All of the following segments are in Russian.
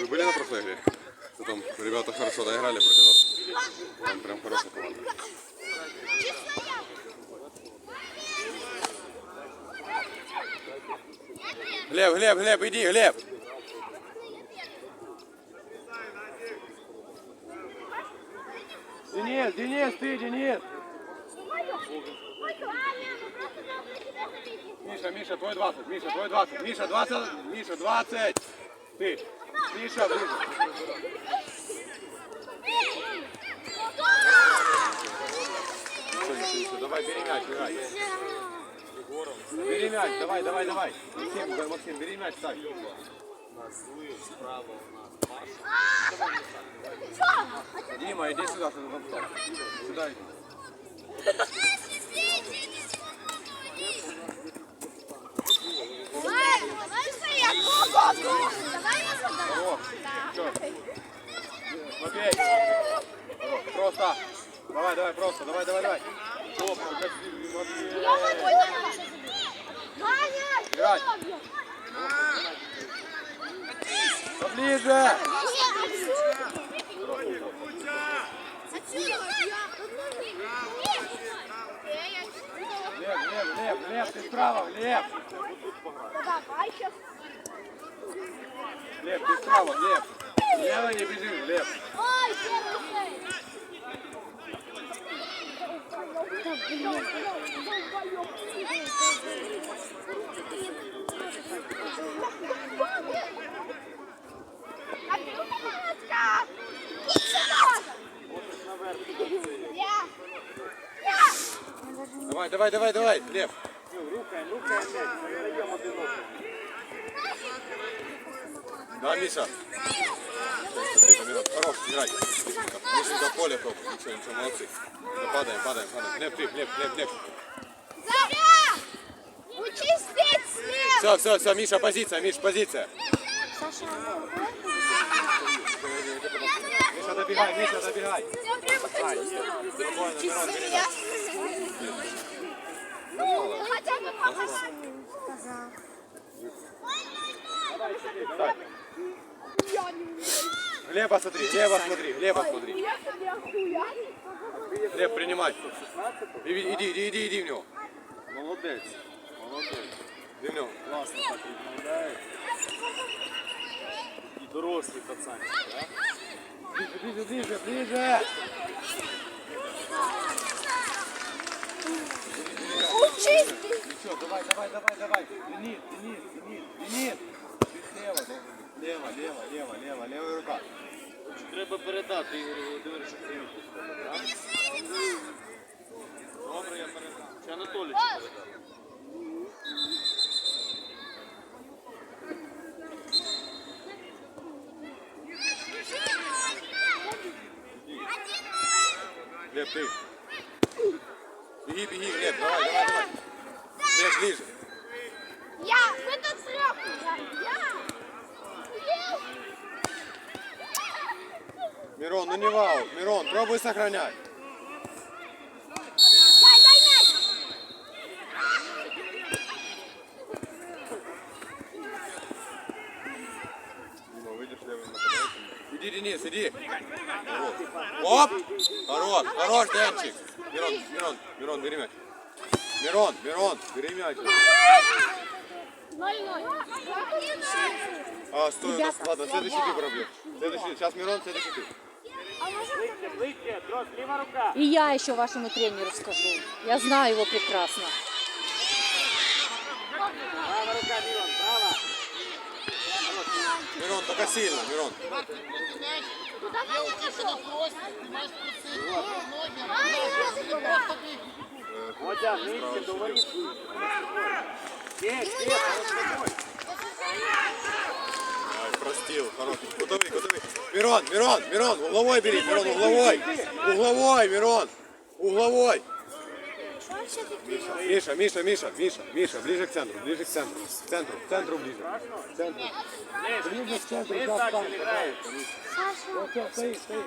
Вы были на прошлой игре? Потом ребята хорошо доиграли против нас. Там прям хорошая команда. Глеб, Глеб, Глеб, иди, Глеб. Денис, Денис, ты, Денис. Миша, Миша, твой 20, Миша, твой 20, Миша, 20, Миша, 20. Ты, Миша, ближе. Давай, бери мяч, играй. Бери мяч, давай, давай, давай. Максим, Максим, бери мяч, ставь. Дима, иди сюда, что ты там встал. Сюда иди. О, всё. Матвей. О, Просто. Давай, давай, просто. Давай, давай, давай. О, красивый Матвей. Играть. Поближе. Глеб, Глеб, Глеб, Глеб, ты справа, Глеб. Глеб, ты справа, Глеб. Лево не бежишь, Глеб. Ой, первый Давай, давай, давай, давай, Глеб. Да, Миша. Ближе, минут. Хорош, играй. Нижнего поля только. Ничего, ничего, молодцы. Да, падаем, падаем, падаем. Глеб, ты, Глеб, Глеб, Глеб. Заря! Учись петь слева! Все, все, все, Миша, позиция, Миш, позиция. Миша, добегай, Миша, добегай. Я прям хочу. Ну, хотя бы помаши. Так. Глеба смотри, Глеба смотри, Глеба смотри. Глеб, принимай. Иди, иди, иди, иди, иди в него. Молодець. Молодець. Иди в него. Класно так відмовляє. І дорослий пацанчик, так? Ближе, ближе, ближе. Учись! Ничего, давай, давай, давай, давай. Денис, Денис, Денис, Денис. Чуть слева, должен быть. Лево, лево, лево, лево, левая рука. Треба передати Ігорю Володимировичу привіт. так? Добре, я передам. Чи Анатолій передав? Глеб, ты. Беги, беги, Глеб, давай, давай, давай. Глеб, ближе. Мирон, ну не вау. Мирон, пробуй сохранять. Нападающим. Иди, Денис, иди. Оп! Хорош, хорош, Денчик. Мирон, Мирон, Мирон, бери мяч. Мирон, Мирон, бери мяч. Ноль-ноль. А, стой, у нас- ладно, следующий ты пробьешь. Следующий, сейчас Мирон, следующий ты. И я еще вашему тренеру скажу. Я знаю его прекрасно. Мирон, только сильно, Мирон. Водя, нижче до воріт. Є, є, Ай, простил, хорош. Кутовый, кутовый. Мирон, Мирон, Мирон, угловой бери, Мирон, угловой. Угловой, Мирон. Угловой. Миша, Миша, Миша, Миша, Миша, ближе к центру, ближе к центру. К центру, к центру ближе. К центру. Ближе к центру, да, встань. всё, стоит, стоит, стоит.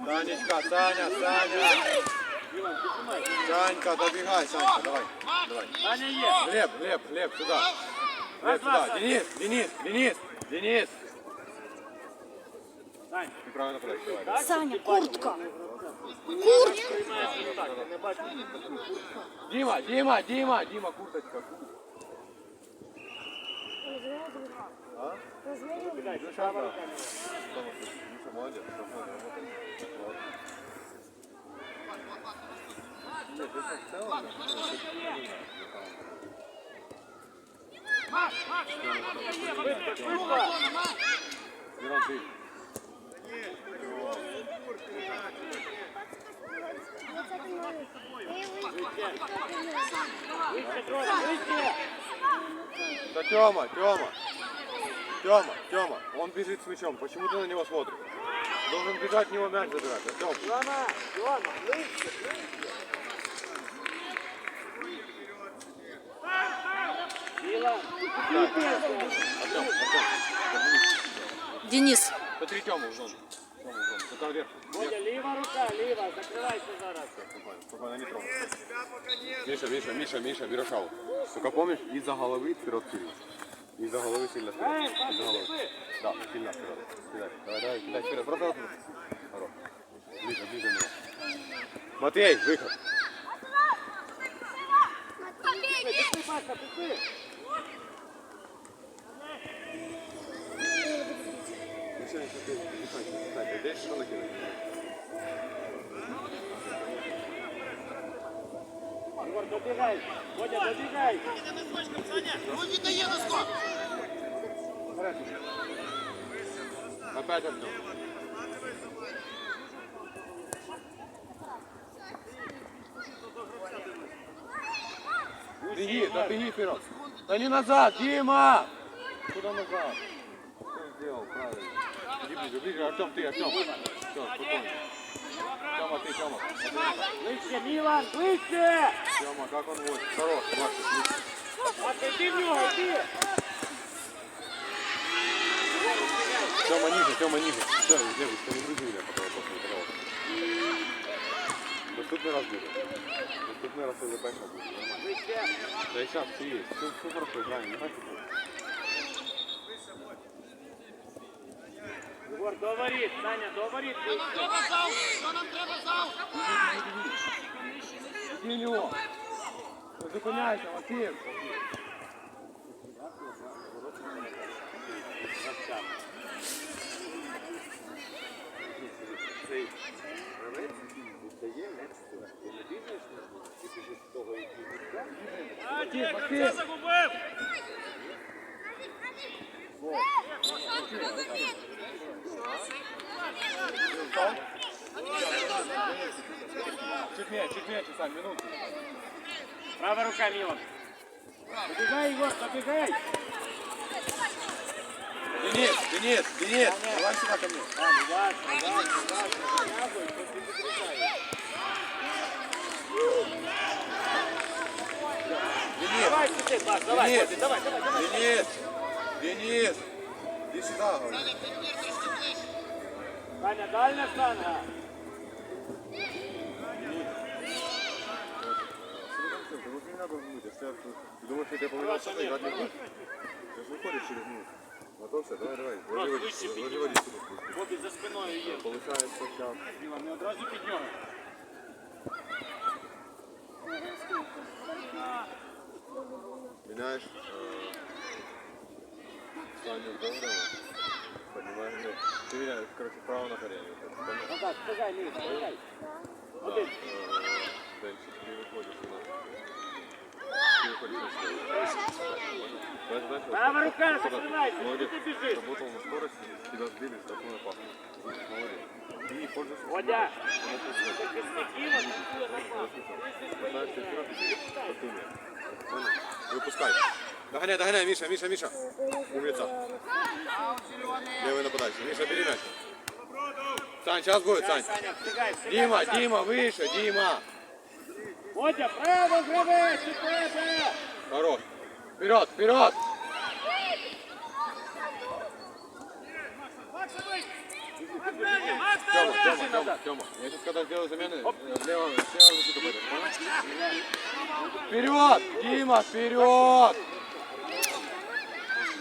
Ну, сейчас, да. Миша, молодец, спокойно работаешь. Ладно. Нет, это в целом, да, ну, это не знаю, Мирон, ты. Вище, трохи, вище. Да Тёма, Тёма. Тёма, Тёма, он бежит с мячом. Почему ты на него смотришь? Должен бежать в него мяч забирать. Артём, Ілан, Артём, Артём, поднимись. Денис, Смотри, Тёма зону. Тёма зону. Только вверх. Водя, ліва рука, ліва, закривайся зараз. Спокойно, спокойно, не трогай. Миша, Миша, Миша, Миша, берешь аут. Только помнишь, из-за головы вперед сильно. Из-за головы сильно вперед. Ей, Из-за Паша, головы. пішли. Да, сильно вперед. Кидай, давай, давай, кидай вперед. Просто вот. Хорош. Ближе, ближе него. Матвей, выход. Пішли, Паша, пішли. Миша, не смотри, Беги, да беги вперед. Да не назад, Дима! Куда назад? Сделал? Правильно. Иди ближе, ближе. Артем, ты, Артем. Все, спокойно. Тёма, ты, Тёма. Ближче, Мілан, ближче. Тёма, как он будет? Хорош, Макс. Паша, йди в нього, йди. Тёма ниже, Тёма ниже. Все, девушка, не грузи меня, потом после пожалуйста. Наступный раз будет. Наступный раз ты запахал будет. Да и сейчас все есть. Все, все хорошо играем, не знаю, Ігор, до воріт, Саня, до воріт. ближче. Иди в него. Не зупиняйся, Максим. Цей гравець віддає м'яч сюди. Ти не бігаєш на нього, ти біжиш з того, який віддав. Максим, Максим. загубив. Чуть меньше, чуть меньше, Сань, минуту. Права рука, Мілан. Добігай, Ігор, добігай. Денис, Денис, Денис, давай сюда ко мне. Саня, важно, важно, важно. Дякую, що ти підрізаєш. Денис, Давай сюди, Паш, давай, Денис, Костя, давай, давай, давай. Денис, Денис, иди сюда, говорю. Саня, дальня штанга. Ты вот не надо думать, если я- ты думаешь, что я поменялся, ты играть не будешь? Ты же выходишь через минуту. Готовься, давай, давай. Ложи выше водичку, ложи піднімай. водичку. допустим. Бобі за спиною є. Получается сейчас. Мілан, не одразу під нього. Меняешь э, Саню Доброго. Поднимаешь мне. Ты меняешь, короче, право на колени. вот это, понял? Ну так, встигай, Мілан, встигай. Да, Один. э, Денчик, ты выходишь у нас. Ты выходишь на стол. Знаешь, знаешь, вот Права рука, когда- закрывайся, Молодец. куда ты бежишь? Работал на скорости, тебя сбили, штрафной опасный. Молодец. И пользуйся. Водя. Пытаешься Захисників атакує напад. играть, спокойно. Понял? выпускай. Догоняй, догоняй, Миша, Миша, Миша. Умница. Левый нападающий. Миша, бери мяч. Сань, сейчас будет, Сань. Дима. Дима, выше, Дима. Водя, право гравець тебе! Хорош. Вперед, вперед. Давай! Тёма, Тёма, Тёма. Я сейчас когда сделаю замены, э, слева, слева защиту понял? Вперед! Дима, вперед!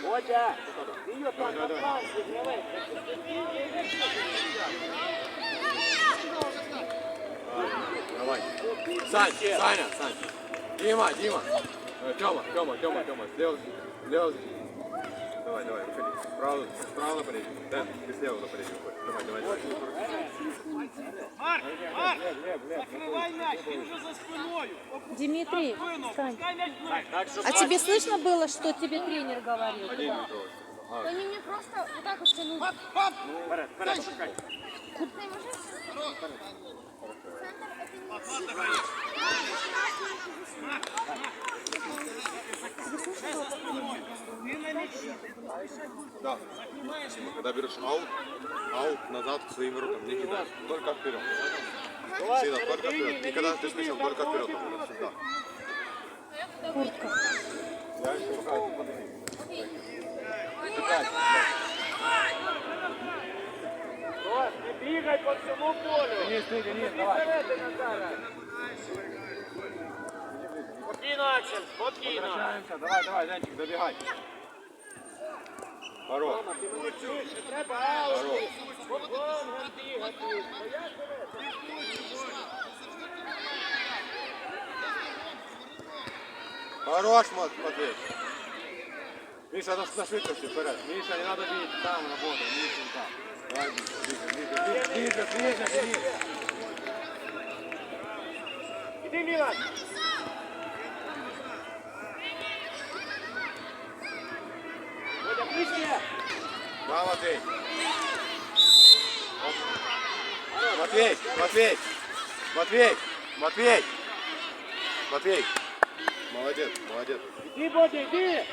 Водя! Ти його там на фланзі гравець. Давай. Сань, Саня, Сань. Дима, Дима. Тёма, Тёма, Тёма, Тёма. Слева, слева. Давай, давай, выходи. Справа, справа на парень. Дэн, ты слева на парень выходишь. Давай, давай, давай. Марк, Марк, закривай м'яч, він вже за спиною. Дмитрий, щоб а тебе слышно было, что тебе тренер говорил? А, Они мне просто вот так вот тянули. вперед, вперед, пошукай. Ты можешь? Центр это не Ти на м'ячі. Да. Когда берешь аут, аут назад к своим воротам не кидаешь. Только вперед. Всегда, только вперед. И когда ты с мячом, только вперед. Всегда. Куртка. Я еще рука, подожди. Ось, не бігай по всьому полю. Денис, ты, Денис, давай. Спокійно, Аксель, спокійно. Возвращаемся. Давай, давай, Денчик, добегай. Хорош. Хорош, Мат- Матвей. Миша, на, на швидкости вперед. Миша, не надо бить там работай. Миша, там. Давай, ближе, ближе, ближе, ближе, ближе, ближе. Іди, Мілан. Водя, ближче. Да, Матвей. Матвей, Матвей, Матвей, Матвей, Матвей. Молодец, молодец. Іди, Бодя, іди.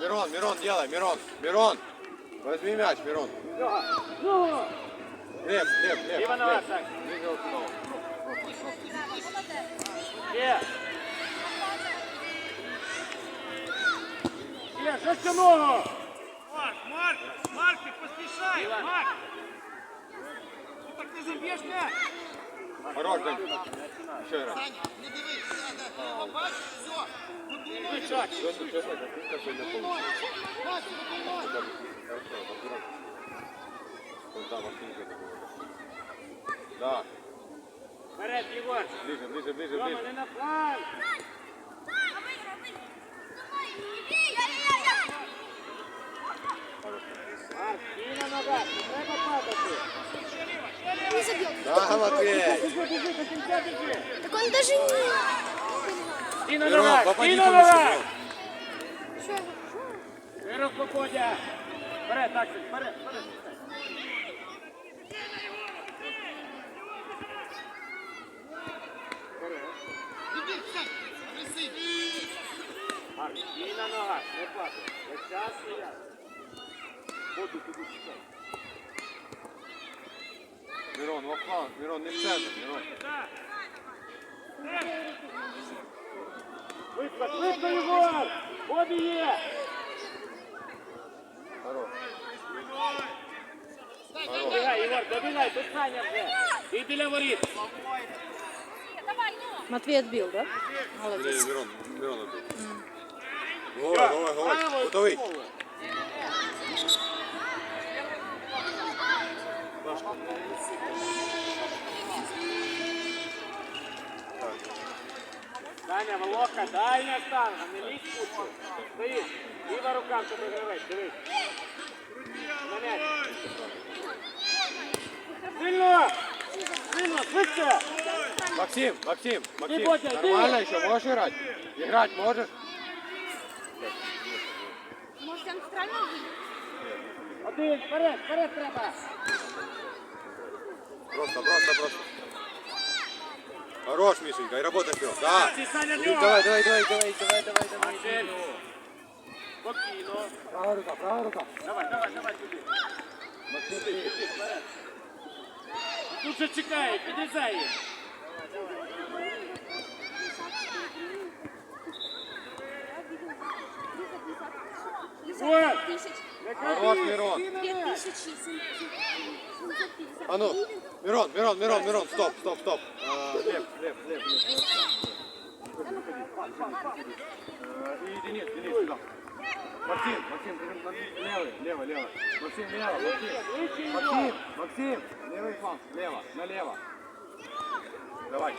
Мирон, Мирон, делай, Мирон, Мирон. Возьми мяч, Мирон. Ну, Глеб, Глеб, Глеб. Ліва Глеб. нога, Сань. Ближе вот снова. Є. Є, жорстко ногу. Марк, Марк, Марк, ти поспішай, Іван. Марк. Ну так не заб'єш м'яч. Хорош, Дань. Еще раз. Вичать. Честно, честно, как ты сегодня получил. Там открыто было. Да, Вперед, Єгор. ближе, ближе, ближе, Рома, ближе. не на фланг. Марк, стій на ногах, не треба падати. Да, Матвей. Так он даже не... Ти на Верунов, ногах, ти попади на повыше, ногах! Верунов. Верунов, Покодя! Вперед, Аксель, вперед, вперед! Арк, ти на ногах, не падай. Весь час стояти. Воду туди чекай. Мирон, во фланг, Мирон, не в центр, Мирон. Швидко, швидко, Єгор! Води є! Хорош. Добігай, Єгор, добігай, тут Саня вже. Ти біля воріт. Матвей отбил, да? Или Мирон, Мирон отбил. Головой, головой, головой. Готовый. Саня, Волока, дай на штангу, не лізь кучу. Стоїть. Ліва рука в тебе гравець, дивись. На м'яч. Сильно! Сильно, швидше! Максим, Максим, Максим, Бодя, иди. нормально еще, можешь играть? Играть можешь? Может, центрально выйдет? Один, вперед, вперед треба. Просто, просто, просто. Хорош, Мишенька, и работай вперед. Да. Ці, Саня, Ну, нього. Давай, давай, давай, давай, давай, давай, давай. Марсель. Спокійно. Правая рука, правая рука. Давай, давай, давай туди. Тут же чекає, підрізай її. Вот. Хорош, Мирон. А ну, Мирон, Мирон, Мирон, Мирон, стоп, стоп, стоп. А, Лев, Лев, Лев, Лев. Э, И Денис, Денис, сюда. Максим, Максим, ты на- левый, лево, лево. Максим, лево, Максим. Максим, Максим, левый фланг, лево, налево. Давай.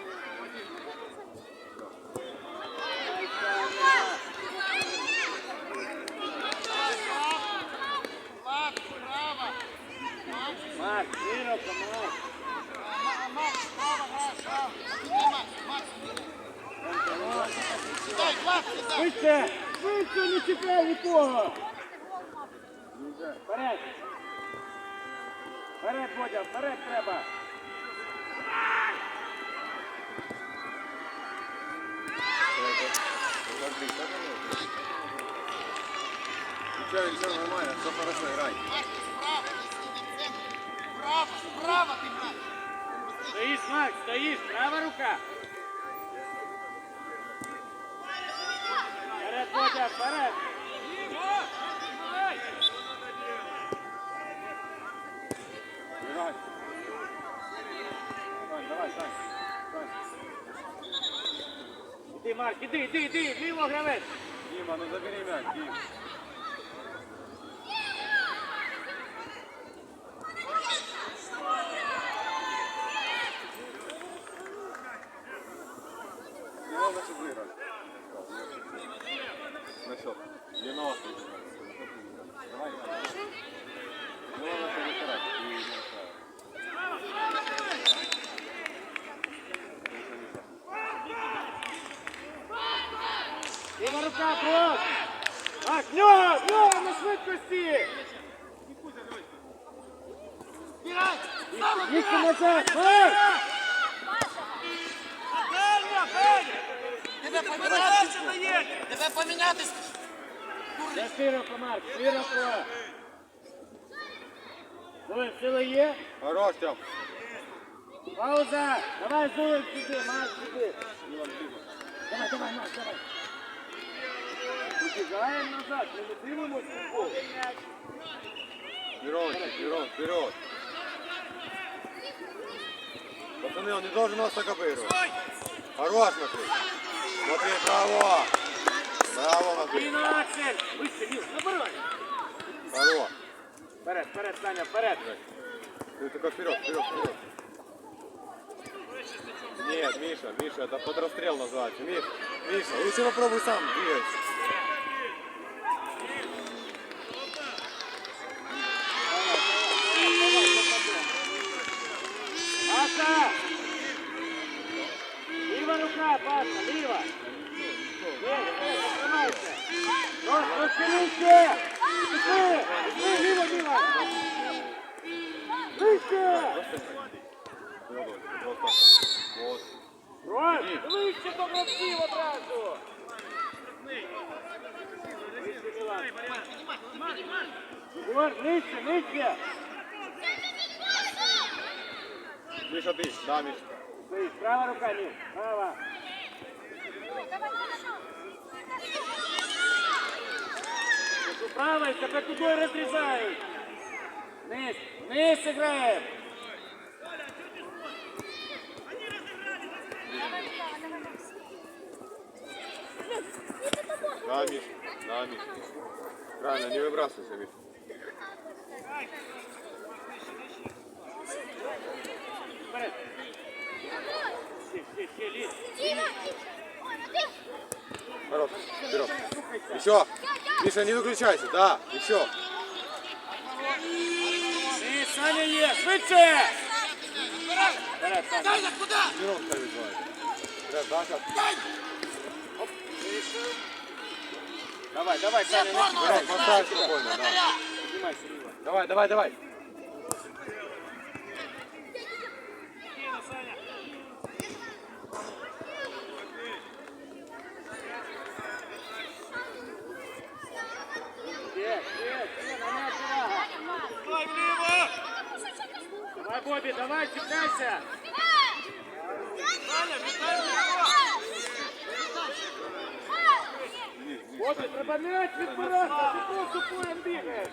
Швидше! Швидше, не чекай нікого! Вперед! Вперед, Бодя, вперед треба! Ничего, ничего, нормально, все хорошо, играй. Стоїш, Марк, стоїш, права рука! Вперед, Бодя, вперед! Играй. Сань, давай, Сань. Сань. Іди, Марк, іди, іди, іди, ліво гравець! Дима, ну забери мяч, Дим. Дима, Ліва рука, крос! Так, нього, нього на швидкості! Їдьте назад, Марк! Тебе помінятись! Це широко, Марк, широко! Сили є? Хорош. Пауза! Давай, Зуєв, сюди, Марк, сюди! Давай, давай, Марк, давай! Убігаємо назад, ми не дивимося футбол. Мирончик, Мирон, вперед. Пацаны, он не должен нас так обыгрывать. Хорош, Матвей. Матвей, браво. Браво, Матвей. Спину, Аксель! Вище, Міл, набирай! Хорош. Вперед, вперед, Саня, вперед! Ты только вперед, вперед, вперед. Нет, Миша, Миша, это под расстрел называется. Миша, Миша, лучше попробуй сам двигайся. розкинувся! Пішли! Пішли, ліво, ліво! Вище! Просто. Вот. Рос, вище до гравців одразу! Вище, Мілан. Егор, нижче, нижче! Миша, ты. Да, Миша. Стоїть, права рука, Міл, права! Ти правий, тебе туди розрізають! Вниз, вниз граємо! Да, Миша. Да, Миша. Правильно, не выбрасывайся, Миша. Вперед! Ще, ще, ще, ліз! Хорош. Вперед. Еще. Миша, не выключайся. Да, еще. Ти, Саня є! Швидше! Вперед, Саня! Мирон хай вызывает. Да, да, сейчас. Давай, давай, Саня, не Мирон, поставь спокойно, да. піднімайся, ліво. Давай, давай, давай. Давай, Бобби, давай, цепляйся! Бобби, треба м'яч відбирати, ти просто а поєм бігаєш!